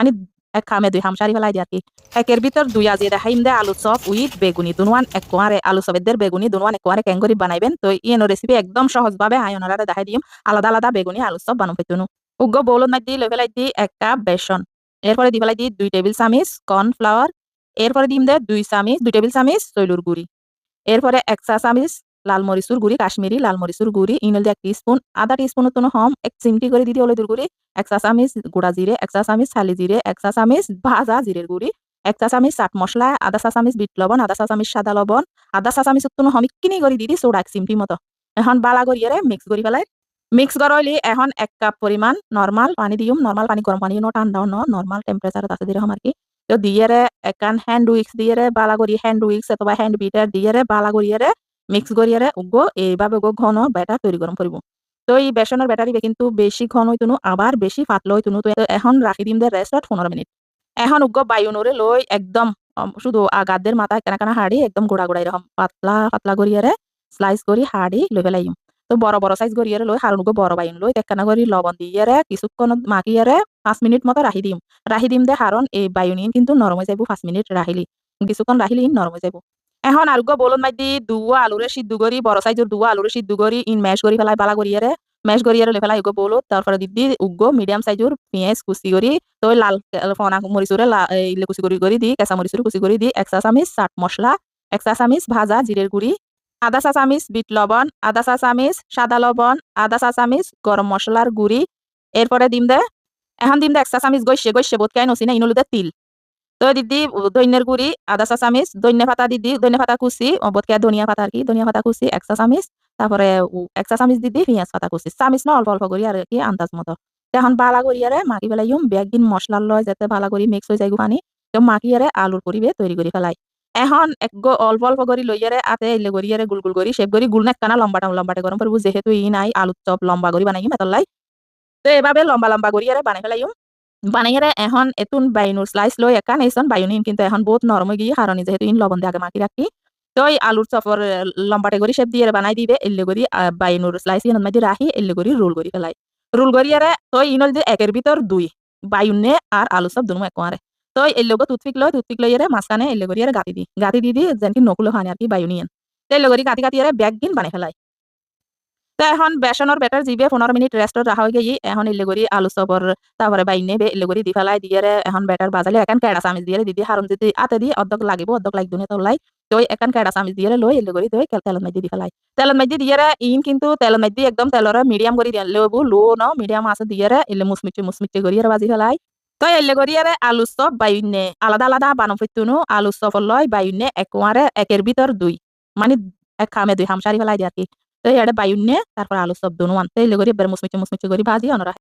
মানে এক খামে দুই খাম সারি ফেলাই দিয়ে একের ভিতর দুই আজি দেখাইম দে আলু চপ উইথ বেগুনি দুনুয়ান, এক কোয়ারে আলু চপের বেগুনি দুনুয়ান, এক কোয়ারে ক্যাঙ্গরি বানাইবেন। তো ইয়েনো রেসিপি একদম সহজভাবে আয়নারা দেখাই দিম। আলাদা আলাদা বেগুনি আলু চপ বানাই পেতুনু। উগ্র বৌলত মাই দি লই ফেলাই দি এক কাপ বেসন। এরপরে দি ফেলাই দি দুই টেবিল চামিচ কর্নফ্লাওয়ার। এরপরে দিম দে দুই চামিচ, দুই টেবিল চামিচ তৈলুর গুড়ি। এরপরে এক চা চামিচ লাল মরিচুর গুড়ি কাশ্মীরি লাল মরিচুর গুড়ি ইনল এক টিস্পুন আধা টিস্পুন তো হম, এক চিমটি করে দিদি হলুদের গুড়ি এক চা চামিচ গুড়া জিরে এক চা চামিচ শালি জিরে এক চা চামিচ ভাজা জিরের গুড়ি এক চা চামিচ চাট মশলা আধা চা চামিচ বিট লবণ, আধা চা চামিচ সাদা লবণ, আধা চা চামিচ তো হম কিনি করে দিদি সোডা এক চিমটি মতো। এখন বালা করিয়ারে মিক্স করি পেলাই মিক্স করলি এখন এক কাপ পরিমাণ নর্মাল পানি দিম নর্মাল পানি গরম পানি নো ঠান্ডাও ন নর্মাল টেম্পারেচার আছে দিরকম আর কি। তো দিয়েরে একান হ্যান্ড উইক্স দিয়েরে বালা করি হ্যান্ড উইক্স অথবা হ্যান্ড বিটার দিয়েরে বালা করিয়ারে মিক্স করিয়ারে উগ্র এইভাবে ঘন ব্যাটার তৈরি গরম করিব তো এই বেসনের ব্যাটারি কিন্তু বেশি ঘন হইতুনো আবার বেশি পাতলা হইতুনো তো এখন রাখি দিম দে রেস্টত পনেরো মিনিট। এখন উগ্র বায়ুনরে লই একদম শুধু আগাদের মাথা কেনা কেনা হাড়ি একদম গোড়া গোড়া এরকম পাতলা পাতলা করিয়ারে স্লাইস করি হাড়ি লই ফেলাইম তো বড় বড় সাইজ করিয়ারে লই হারুন বড় বাইন লই একখানা করি লবণ দিয়ারে কিছুক্ষণ মাখিয়ারে পাঁচ মিনিট মতো রাখি দিম। রাখি দিম দে হারণ এই বায়ুনিন কিন্তু নরম হয়ে যাইব পাঁচ মিনিট রাখিলি কিছুক্ষণ রাখিলি নরম হয়ে যাইব এখন আলুগো বলুন মাই দি দুয়া আলুরে সিদ্ধ করি বড় সাইজের দুয়া আলুরে সিদ্ধ করি ইন ম্যাশ করি ফেলাই বালা করিয়ারে ম্যাশ করিয়ারে লে ফেলাই উগো বলত তারপরে দিদি উগ্গো মিডিয়াম সাইজের পেঁয়াজ কুচি করি তো লাল ফনা মরিচুরে ইলে কুচি করি করি দি, কেঁচা মরিচুরে কুচি করি দি, এক চা চামিচ চাট মশলা এক চা চামিচ ভাজা জিরের গুড়ি আধা চা চামিচ বিট লবণ আধা চা চামিচ সাদা লবণ আধা চা চামিচ গরম মশলার গুড়ি এরপরে দিম দে, এখন দিম দে, এক চা চামিচ গৈছে গৈছে বোধ কাই নসি না ইনলুদে তিল। তো দিদি দৈন্যের গুড়ি আধা চা চামিচ দৈন্য পাতা দিদি দৈন্য পাতা কুচি বোধকে ধনিয়া পাতা আর কি, ধনিয়া পাতা কুচি, এক চা চামিচ তারপরে এক চা চামিচ দিদি পেঁয়াজ পাতা কুচি। চামিচ না, অল্প অল্প করি আর কি, আন্দাজ মতো। এখন বালা করি আরে মাখি ফেলাইম বেগদিন মশলার লয় যাতে বালা করি মিক্স হয়ে যায় পানি তো মাখি আরে আলুর পরিবে তৈরি করে ফেলাই এখন এক অল্প অল্প করি লইয়ারে আতে এলে আরে গুল গুল করি শেপ করি গুল নেকানা লম্বাটা লম্বাটে গরম করব যেহেতু ই নাই আলুর চপ লম্বা করি বানাইম এতলাই তো এভাবে লম্বা লম্বা করি আরে বানাই ফেলাইম বানাইয়ারে এখন এতুন বাইনুর স্লাইস লই একা নেইছন বাইনুন কিন্তু এখন বহুত নরম গিয়ে হারনি যেহেতু ইন লবণ দিয়ে আগে মাখি রাখি তো এই আলুর চপর লম্বাটে করে শেপ দিয়ে বানাই দিবে, এল্লে করি বাইনুর স্লাইস ইন মধ্যে রাখি এল্লে করি রোল করি ফেলাই রোল করি আরে তো ইনল যে একের ভিতর দুই বাইনে আর আলু চপ দুনো একমারে তো এল্লে গো টুথপিক লয় টুথপিক লই আরে মাঝখানে এল্লে করি আরে গাতি দি গাতি দি দি যেন কি নকুলো খানে আর কি বাইউনিয়ান তো এল্লে করি গাতি গাতি আরে ব্যাগ দিন বানাই ফেলাই তো এখন বেসনের ব্যাটার জিবে পনেরো মিনিট রেস্টত রাখা হয়ে গিয়ে এখন করি আলু চপর তারপরে বাইনে বে এল্লে করি দি ফেলাই দিয়ে এখন ব্যাটার বাজালে এখন কেড়া চামিচ দিয়ে দিদি হারুন যদি আতে দি অর্ধক লাগিব অর্ধক লাগবে না তো এখন কেড়া চামিচ দিয়ে লই এল্লে করি তুই তেলত মাইদি দি ফেলাই তেলত মাইদি দিয়ে ইন কিন্তু তেলত মাইদি একদম তেলরে মিডিয়াম করে দিয়ে লেবু লো ন, মিডিয়াম আছে দিয়ে এলে মুচমিচে মুচমিচে করি বাজি ফেলাই তো এল্লে করি আরে আলু চপ বাইনে আলাদা আলাদা বানো ফেতুনো আলু চপ লয় বাইনে একবারে একের ভিতর দুই মানে এক খামে দুই হাম সারি ফেলাই দিয়ে আর কি তো এটা বাইনে তারপর আলু সব দুনো আনতে এলে করে, এবার মুচমিচে মুচমিচে করে, ভাজি, অনরা